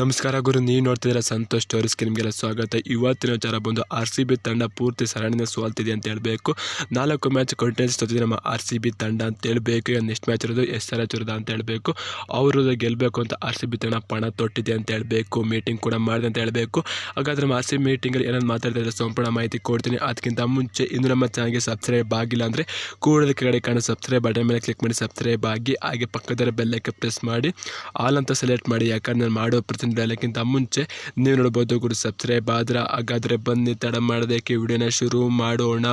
ನಮಸ್ಕಾರ ಗುರು, ನೀವು ನೋಡ್ತಿದ್ದೀರ ಸಂತೋಷ್ ಸ್ಟೋರೀಸ್ಗೆ ನಿಮಗೆಲ್ಲ ಸ್ವಾಗತ. ಇವತ್ತಿನ ವಿಚಾರ ಬಂದು ಆರ್ ಸಿ ಬಿ ತಂಡ ಪೂರ್ತಿ ಸರಣಿನ ಸೋಲ್ತಿದೆ ಅಂತ ಹೇಳಬೇಕು. ನಾಲ್ಕು ಮ್ಯಾಚ್ ಕಂಟಿನ್ಯೂಸ್ ತೊತ್ತಿದೆ ನಮ್ಮ ಆರ್ ಸಿ ಬಿ ತಂಡ ಅಂತ ಹೇಳಬೇಕು. ಈಗ ನೆಕ್ಸ್ಟ್ ಮ್ಯಾಚ್ ಇರೋದು ಎಸ್ ಆರ್ ಎಚ್ ಇರೋದು ಅಂತ ಹೇಳಬೇಕು. ಅವರು ಗೆಲ್ಲಬೇಕು ಅಂತ ಆರ್ ಸಿ ಬಿ ತಂಡ ಪಣ ತೊಟ್ಟಿದೆ ಅಂತ ಹೇಳಬೇಕು. ಮೀಟಿಂಗ್ ಕೂಡ ಮಾಡಿದೆ ಅಂತ ಹೇಳಬೇಕು. ಹಾಗಾದ್ರೆ ನಮ್ಮ ಆರ್ ಸಿ ಬಿ ಮೀಟಿಂಗಲ್ಲಿ ಏನಾದ್ರು ಮಾತಾಡ್ತಿದ್ರೆ ಸಂಪೂರ್ಣ ಮಾಹಿತಿ ಕೊಡ್ತೀನಿ. ಅದಕ್ಕಿಂತ ಮುಂಚೆ ಇನ್ನು ನಮ್ಮ ಚಾನಲ್ಗೆ ಸಬ್ಸ್ಕ್ರೈಬ್ ಆಗಿಲ್ಲ ಅಂದರೆ ಕೂಡಲೇ ಕೆಳಗಡೆ ಕಾಣೋ ಸಬ್ಸ್ಕ್ರೈಬ್ ಬಟನ್ ಮೇಲೆ ಕ್ಲಿಕ್ ಮಾಡಿ ಸಬ್ಸ್ಕ್ರೈಬ್ ಆಗಿ, ಹಾಗೆ ಪಕ್ಕದ ಬೆಲ್ಲಕ್ಕೆ ಪ್ರೆಸ್ ಮಾಡಿ. ಆಲ್ ಅಂತ ಸೆಲೆಕ್ಟ್ ಮಾಡಿ, ಯಾಕಂದ್ರೆ ನಾನು ಮಾಡೋ ಡೈಲಾಗಿಂತ ಮುಂಚೆ ನೀವು ನೋಡ್ಬೋದು ಗುರು ಸಬ್ಸ್ಕ್ರೈಬ್ ಆದ್ರೆ ಹಾಗಾದರೆ ಬನ್ನಿ, ತಡ ಮಾಡೋದಕ್ಕೆ ವಿಡಿಯೋನ ಶುರು ಮಾಡೋಣ.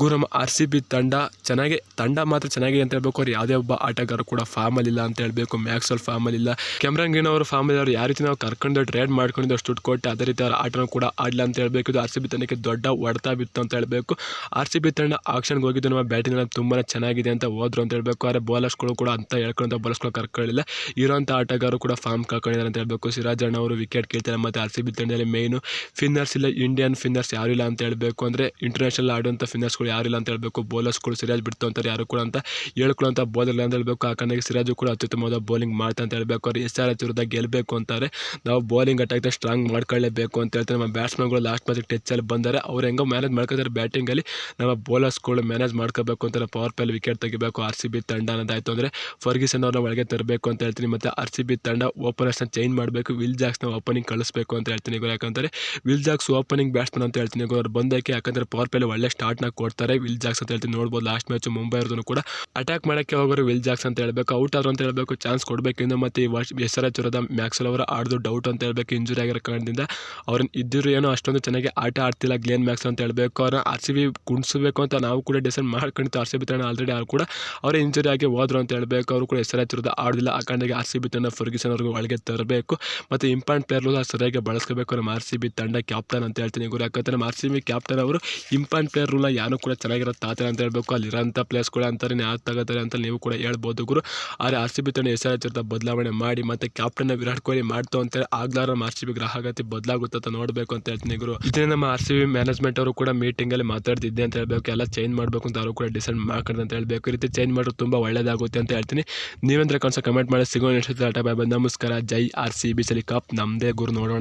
ಗುರು, ನಮ್ಮ ಆರ್ ಸಿ ಬಿ ತಂಡ ಚೆನ್ನಾಗಿ, ತಂಡ ಮಾತ್ರ ಚೆನ್ನಾಗಿದೆ ಅಂತ ಹೇಳ್ಬೇಕು, ಅವ್ರು ಯಾವುದೇ ಒಬ್ಬ ಆಟಗಾರ ಕೂಡ ಫಾರ್ಮಲ್ಲಿಲ್ಲ ಅಂತ ಹೇಳಬೇಕು ಮ್ಯಾಕ್ಸಲ್ ಫಾರ್ಮಲ್ಲಿಲ್ಲ ಕ್ಯಾಮ್ರಾಂಗಿನ ಅವರು ಫಾರ್ಮಲ್ಲಿ ಅವ್ರು ಯಾವ ರೀತಿ ನಾವು ಕರ್ಕೊಂಡು ಟ್ರೇಡ್ ಮಾಡ್ಕೊಂಡಿದ್ದು ಅಷ್ಟು ದುಡ್ಡು ಕೊಟ್ಟು ಅದೇ ರೀತಿ ಅವ್ರ ಆಟನೂ ಕೂಡ ಆಡಲ್ಲ ಅಂತ ಹೇಳಬೇಕು. ಇದು ಆರ್ ಸಿ ಬಿ ತಂಡಕ್ಕೆ ದೊಡ್ಡ ಹೊಡೆತ ಬಿತ್ತು ಅಂತ ಹೇಳಬೇಕು. ಆರ್ ಸಿ ಬಿ ತಂಡ ಆಕ್ಷನ್ಗೆ ಹೋಗಿದ್ದು ನಮ್ಮ ಬ್ಯಾಟಿಂಗ್ ತುಂಬಾ ಚೆನ್ನಾಗಿದೆ ಅಂತ ಹೋದ್ರು ಅಂತ ಹೇಳಬೇಕು. ಆದರೆ ಬೌಲರ್ಸ್ಗಳು ಕೂಡ ಅಂತ ಹೇಳ್ಕೊಂತ ಬೌಲರ್ಸ್ಗಳು ಕರ್ಕೊಳ್ಳಿಲ್ಲ. ಇರೋಂಥ ಆಟಗಾರರು ಕೂಡ ಫಾರ್ಮ್ ಕರ್ಕೊಂಡಿದ್ದಾರೆ ಅಂತ ಹೇಳಬೇಕು. ಸಿರಾಜ್ ಅಣ್ಣ ಅವರು ವಿಕೆಟ್ ಕೇಳ್ತಾರೆ ಮತ್ತು ಆರ್ ಸಿ ಬಿ ತಂಡದಲ್ಲಿ ಮೇಯ್ನು ಫಿನ್ನರ್ಸ್ ಇಲ್ಲ ಇಂಡಿಯನ್ ಫಿನ್ನರ್ಸ್ ಇಲ್ಲ ಅಂತ ಹೇಳಬೇಕು ಅಂದರೆ ಇಂಟರ್ನ್ಯಾಷನಲ್ ಆಡುವಂಥ ಫಿನ್ನರ್ಸ್ಗಳು ಯಾರು ಇಲ್ಲ ಅಂತ ಹೇಳಬೇಕು. ಬೌಲರ್ಸ್ಗಳು ಸಿರಾಜ್ ಬಿಡ್ತು ಅಂತಾರೆ ಯಾರು ಕೂಡ ಅಂತ ಹೇಳ್ಕೊಳ್ಳೋಂಥ ಬೌಲರ್ ಇಲ್ಲ ಅಂತ ಹೇಳಬೇಕು. ಆ ಕಾರಣಕ್ಕೆ ಸಿರಾಜು ಕೂಡ ಅತ್ಯುತ್ತಮವಾದ ಬೌಲಿಂಗ್ ಮಾಡ್ತಾ ಅಂತ ಹೇಳಬೇಕು. ಅವ್ರು ಎಸ್ ಆರ್ ಎಚ್ ವಿರುದ್ಧ ಗೆಲ್ಲಬೇಕು ಅಂತಾರೆ. ನಾವು ಬೌಲಿಂಗ್ ಅಟ್ಯಾಕ್ ಸ್ಟ್ರಾಂಗ್ ಮಾಡ್ಕೊಳ್ಳೇಬೇಕು ಅಂತ ಹೇಳ್ತಾರೆ. ನಮ್ಮ ಬ್ಯಾಟ್ಸ್ಮನ್ಗಳು ಲಾಸ್ಟ್ ಮ್ಯಾಚ್ ಟಚ್ಚಲ್ಲಿ ಬಂದರೆ. ಅವ್ರು ಹೆಂಗೋ ಮ್ಯಾನೇಜ್ ಮಾಡ್ಕೊತಾರೆ ಬ್ಯಾಟಿಂಗಲ್ಲಿ ನಮ್ಮ ಬೌಲರ್ಸ್ಗಳು ಮ್ಯಾನೇಜ್ ಮಾಡ್ಕೋಬೇಕು ಅಂತಾರೆ ಪವರ್ ಪ್ಲೇಲಿ ವಿಕೆಟ್ ತೆಗಿಬೇಕು. ಆರ್ ಸಿ ಬಿ ತಂಡ ಅನ್ನೋದಾಯಿತು ಅಂದರೆ ಫರ್ಗಿಸನ್ ಅವ್ರನ್ನ ಒಳಗೆ ತರಬೇಕು ಅಂತ ಹೇಳ್ತೀನಿ. ಮತ್ತು ಆರ್ ಸಿ ಬಿ ತಂಡ ಓಪನರ್ಸ್ನ ಚೇಂಜ್ ಮಾಡಬೇಕು. ವಿಲ್ ಜಾಕ್ಸ್ನ ಓಪನಿಂಗ್ ಕಳಿಸ್ಬೇಕು ಅಂತ ಹೇಳ್ತೀನಿ ಗುರು. ಯಾಕಂದರೆ ವಿಲ್ ಜಾಕ್ಸ್ ಓಪನಿಂಗ್ ಬ್ಯಾಟ್ಸ್ಮನ್ ಅಂತ ಹೇಳ್ತೀನಿ ಗುರು. ಅವ್ರು ಬಂದಕ್ಕೆ ಯಾಕಂದರೆ ಪವರ್ ಪ್ಲೇಲಿ ಒಳ್ಳೆ ಸ್ಟಾರ್ಟ್ನ ಕೊಡ್ತಾರೆ. ವಿಲ್ ಜಾಕ್ಸ್ ಅಂತ ಹೇಳ್ತೀನಿ ನೋಡ್ಬೋದು. ಲಾಸ್ಟ್ ಮ್ಯಾಚ್ ಮುಂಬೈ ಅವ್ರದ್ದು ಕೂಡ ಅಟ್ಯಾಕ್ ಮಾಡೋಕ್ಕೆ ಹೋಗೋರು ವಿಲ್ ಜಾಕ್ಸ್ ಅಂತ ಹೇಳಬೇಕು. ಔಟ್ ಆದ್ರು ಅಂತ ಹೇಳಬೇಕು. ಚಾನ್ಸ್ ಕೊಡಬೇಕು. ಇನ್ನು ಮತ್ತು ಈ ವರ್ಷ ಎಸ್ ಆರ್ ಮ್ಯಾಕ್ಸಲ್ ಅವರ ಆಡ್ದು ಡೌಟ್ ಅಂತ ಹೇಳಬೇಕು. ಇಂಜುರಿ ಆಗಿರೋ ಕಾರಣದಿಂದ ಅವ್ರನ್ನ ಇದ್ದರು ಏನೋ ಅಷ್ಟೊಂದು ಚೆನ್ನಾಗಿ ಆಟ ಆಡ್ತಿಲ್ಲ ಗ್ಲೇನ್ ಮ್ಯಾಕ್ಸ್ ಅಂತ ಹೇಳಬೇಕು. ಅವ್ರನ್ನ ಆರ್ ಸಿ ಬಿ ಕುಣಿಸ್ಬೇಕು ಅಂತ ನಾವು ಕೂಡ ಡಿಸೈಡ್ ಮಾಡ್ಕೊಂಡಿತ್ತು ಆರ್ ಸಿ ಬಿ ತಂಡ ಆಲ್ರೆಡಿ ಅವ್ರು ಕೂಡ ಅವರೇ ಇಂಜುರಿ ಆಗಿ ಹೋದ್ರು ಅಂತ ಹೇಳಬೇಕು. ಅವರು ಕೂಡ ಎಸ್ ಆರ್ ಆಡಲಿಲ್ಲ ಆ ಕಾರಣಕ್ಕೆ ಆರ್ ಸಿ ಬಿ ತಂಡ ಫರ್ಗಿಸನ್ ಅವ್ರಿಗೆ ಒಳಗೆ ತರಬೇಕು. ಮತ್ತು ಇಂಪಾರ್ಟೆಂಟ್ ಪ್ಲೇಯರ್ಗಳು ಸರಿಯಾಗಿ ಬಳಸ್ಕೋಬೇಕು ನಮ್ಮ ಆರ್ ಸಿ ಬಿ ತಂಡ ಕ್ಯಾಪ್ಟನ್ ಅಂತ ಹೇಳ್ತೀನಿ. ಗುರು, ಯಾಕಂದರೆ ನಮ್ಮ ಆರ್ ಸಿ ಬಿ ಕ್ಯಾಪ್ಟನ್ ಅವರು ಇಂಪಾರ್ಟೆಂಟ್ ಪ್ಲೇಯರ್ ರೂಲ್ನ ಯಾರು ಕೂಡ ಚೆನ್ನಾಗಿರೋ ತಾತಾರೆ ಅಂತ ಹೇಳಬೇಕು. ಅಲ್ಲಿರೋಂಥ ಪ್ಲೇಸ್ಗಳು ಅಂತಾರೆ ಯಾರು ತಗೋತಾರೆ ಅಂತ ನೀವು ಕೂಡ ಹೇಳ್ಬೋದು ಗುರು. ಆದರೆ ಆರ್ ಸಿ ಬಿ ತಂಡ ಆರ್ ಬದಲಾವಣೆ ಮಾಡಿ ಮತ್ತು ಕ್ಯಾಪ್ಟನ್ ವಿರಾಟ್ ಕೊಹ್ಲಿ ಮಾಡ್ತು ಅಂತೇಳಿ ಆಗ್ಲಾರ ನಮ್ಮ ಆರ್ ಸಿ ಬಿ ಗ್ರಾಹಕತೆ ಬದಲಾಗುತ್ತೆ ಅಂತ ನೋಡಬೇಕು ಅಂತ ಹೇಳ್ತೀನಿ ಗುರು. ಇದನ್ನ ನಮ್ಮ ಆರ್ ಸಿ ಬಿ ಮ್ಯಾನೇಜ್ಮೆಂಟ್ ಅವರು ಕೂಡ ಮೀಟಿಂಗಲ್ಲಿ ಮಾತಾಡ್ತಿದ್ದೆ ಅಂತ ಹೇಳ್ಬೇಕು. ಎಲ್ಲ ಚೇಂಜ್ ಮಾಡಬೇಕು ಅಂತ ಅವರು ಕೂಡ ಡಿಸೈಡ್ ಮಾಡ್ಕೊಂಡು ಅಂತ ಹೇಳಬೇಕು. ಈ ರೀತಿ ಚೇಂಜ್ ಮಾಡೋದು ತುಂಬ ಒಳ್ಳೆಯದಾಗುತ್ತೆ ಅಂತ ಹೇಳ್ತೀನಿ. ನೀವೇಂದ್ರೆ ಕನ್ಸ ಕಮೆಂಟ್ ಮಾಡಿ. ಸಿಗೋ ನೆಕ್ಸ್ಟ್ ಬಾಯ್ ನಮಸ್ಕಾರ. ಜೈ ಆರ್ ಸಿ ಬಿ ಸಲಿ ಕಪ್ ನಮ್ಮದೇ ಗುರು ನೋಡೋಣ.